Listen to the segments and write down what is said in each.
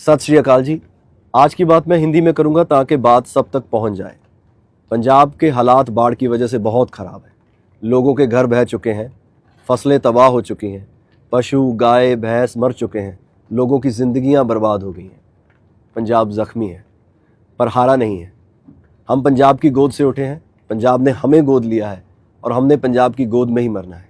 सत श्री अकाल जी। आज की बात मैं हिंदी में करूँगा ताकि बात सब तक पहुँच जाए। पंजाब के हालात बाढ़ की वजह से बहुत ख़राब है। लोगों के घर बह चुके हैं, फ़सलें तबाह हो चुकी हैं, पशु, गाय, भैंस मर चुके हैं, लोगों की ज़िंदगियाँ बर्बाद हो गई हैं। पंजाब ज़ख्मी है, पर हारा नहीं है। हम पंजाब की गोद से उठे हैं, पंजाब ने हमें गोद लिया है, और हमने पंजाब की गोद में ही मरना है।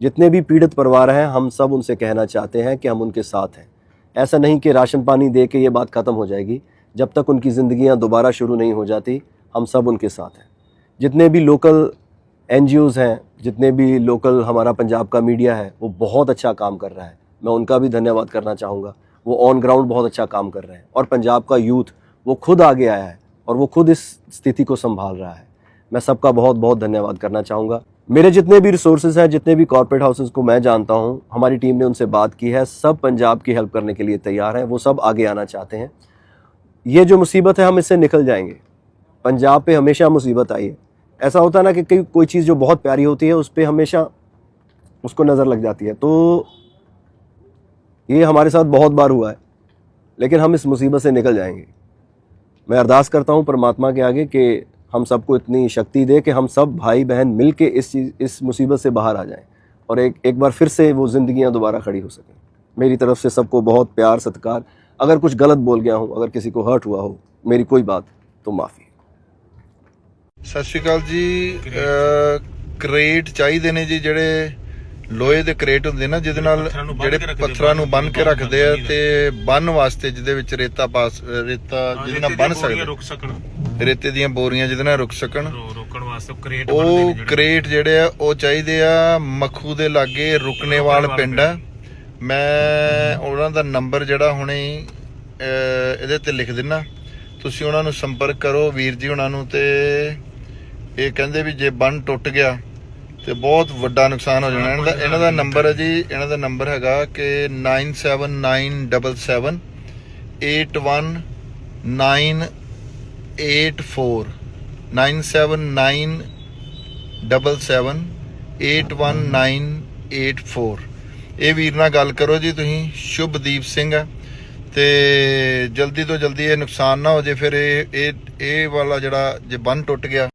जितने भी पीड़ित परिवार हैं, हम सब उनसे कहना चाहते हैं कि हम उनके साथ हैं। ऐसा नहीं कि राशन पानी दे के ये बात ख़त्म हो जाएगी। जब तक उनकी ज़िंदगियाँ दोबारा शुरू नहीं हो जाती, हम सब उनके साथ हैं। जितने भी लोकल एन हैं, जितने भी लोकल हमारा पंजाब का मीडिया है, वो बहुत अच्छा काम कर रहा है। मैं उनका भी धन्यवाद करना चाहूँगा। वो ऑन ग्राउंड बहुत अच्छा काम कर रहे हैं। और पंजाब का यूथ वो खुद आगे आया है और वो खुद इस स्थिति को संभाल रहा है। मैं सबका बहुत बहुत धन्यवाद करना चाहूँगा। मेरे जितने भी रिसोर्सेज हैं, जितने भी कॉर्पोरेट हाउसेज को मैं जानता हूँ, हमारी टीम ने उनसे बात की है, सब पंजाब की हेल्प करने के लिए तैयार हैं, वो सब आगे आना चाहते हैं। ये जो मुसीबत है, हम इससे निकल जाएँगे। पंजाब पे हमेशा मुसीबत आई है। ऐसा होता है ना कि कई, कोई चीज़ जो बहुत प्यारी होती है, उस पर हमेशा उसको नज़र लग जाती है। तो ये हमारे साथ बहुत बार हुआ है, लेकिन हम इस मुसीबत से निकल जाएँगे। मैं अरदास करता हूँ परमात्मा के आगे कि हम सबको इतनी शक्ति दे कि हम सब भाई बहन मिल के इस चीज़ इस मुसीबत से बाहर आ जाएं और एक एक बार फिर से वो ज़िंदगियाँ दोबारा खड़ी हो सकें मेरी तरफ से सबको बहुत प्यार सत्कार अगर कुछ गलत बोल गया हूँ अगर किसी को हर्ट हुआ हो मेरी कोई बात तो माफ़ी ਸਤਿ ਸ਼੍ਰੀ ਅਕਾਲ ਜੀ ਅਹ ਕਰੇਟ ਚਾਹੀਦੇ ਨੇ ਜੀ ਜਿਹੜੇ ਲੋਹੇ ਦੇ ਕਰੇਟ ਹੁੰਦੇ ਨਾ ਜਿਹਦੇ ਨਾਲ ਪੱਥਰਾਂ ਨੂੰ ਬੰਨ੍ਹ ਜਿਹੜੇ ਕੇ ਰੱਖਦੇ, ਪੱਥਰਾਂ ਨੂੰ ਬੰਨ ਕੇ ਬੰਨ੍ਹ ਰੱਖਦੇ ਆ ਹੁੰਦੀ ਤੇ ਬੰਨ ਵਾਸਤੇ ਜਿਹਦੇ ਵਿੱਚ ਰੇਤਾ ਪਾਸ ਰੇਤਾ ਜਿਹਦੇ ਨਾਲ ਬੰਨ ਸਕਦੇ ਰੁਕ ਸਕਣ ਰੇਤੇ ਦੀਆਂ ਬੋਰੀਆਂ ਜਿਹਦੇ ਨਾਲ ਰੁਕ ਸਕਣ। ਰੋ- ਰੋਕਣ ਵਾਸਤੇ ਉਹ ਕਰੇਟ ਬਣਦੇ ਉਹ ਨੇ ਜਿਹੜੇ ਕਰੇਟ ਜਿਹੜੇ ਆ ਉਹ ਚਾਹੀਦੇ ਆ ਮੱਖੂ ਦੇ ਲਾਗੇ ਰੁਕਨੇਵਾਲ ਰੁਕਨੇਵਾਲ ਪਿੰਡ। ਆ ਮੈਂ ਉਹਨਾਂ ਦਾ ਨੰਬਰ ਜਿਹੜਾ ਹੁਣੇ ਹੀ ਅਹ, ਇਹਦੇ ਤੇ ਲਿਖ ਦਿੰਨਾ। ਤੁਸੀਂ ਉਹਨਾਂ ਨੂੰ ਸੰਪਰਕ ਕਰੋ ਵੀਰ ਜੀ ਉਹਨਾਂ ਨੂੰ ਤੇ ਇਹ ਕਹਿੰਦੇ ਵੀ ਜੇ ਬੰਨ ਟੁੱਟ ਗਿਆ ਤੇ ਬਹੁਤ ਵੱਡਾ ਨੁਕਸਾਨ ਹੋ ਜਾਣਾ। ਇਹਨਾਂ ਦਾ ਇਹਨਾਂ ਦਾ ਨੰਬਰ ਹੈ ਜੀ ਇਹਨਾਂ ਦਾ ਨੰਬਰ ਹੈਗਾ ਕਿ 9797 81984 9797 ਇਹ ਵੀਰ ਨਾਲ ਗੱਲ ਕਰੋ ਜੀ ਤੁਸੀਂ। ਸ਼ੁਭਦੀਪ ਸਿੰਘ ਆ। ਤੇ ਜਲਦੀ ਤੋਂ ਜਲਦੀ ਇਹ ਨੁਕਸਾਨ ਨਾ ਹੋ ਜੇ, ਫਿਰ ਇਹ ਇਹ ਇਹ ਵਾਲਾ ਜਿਹੜਾ ਜੇ ਬੰਨ ਟੁੱਟ ਗਿਆ।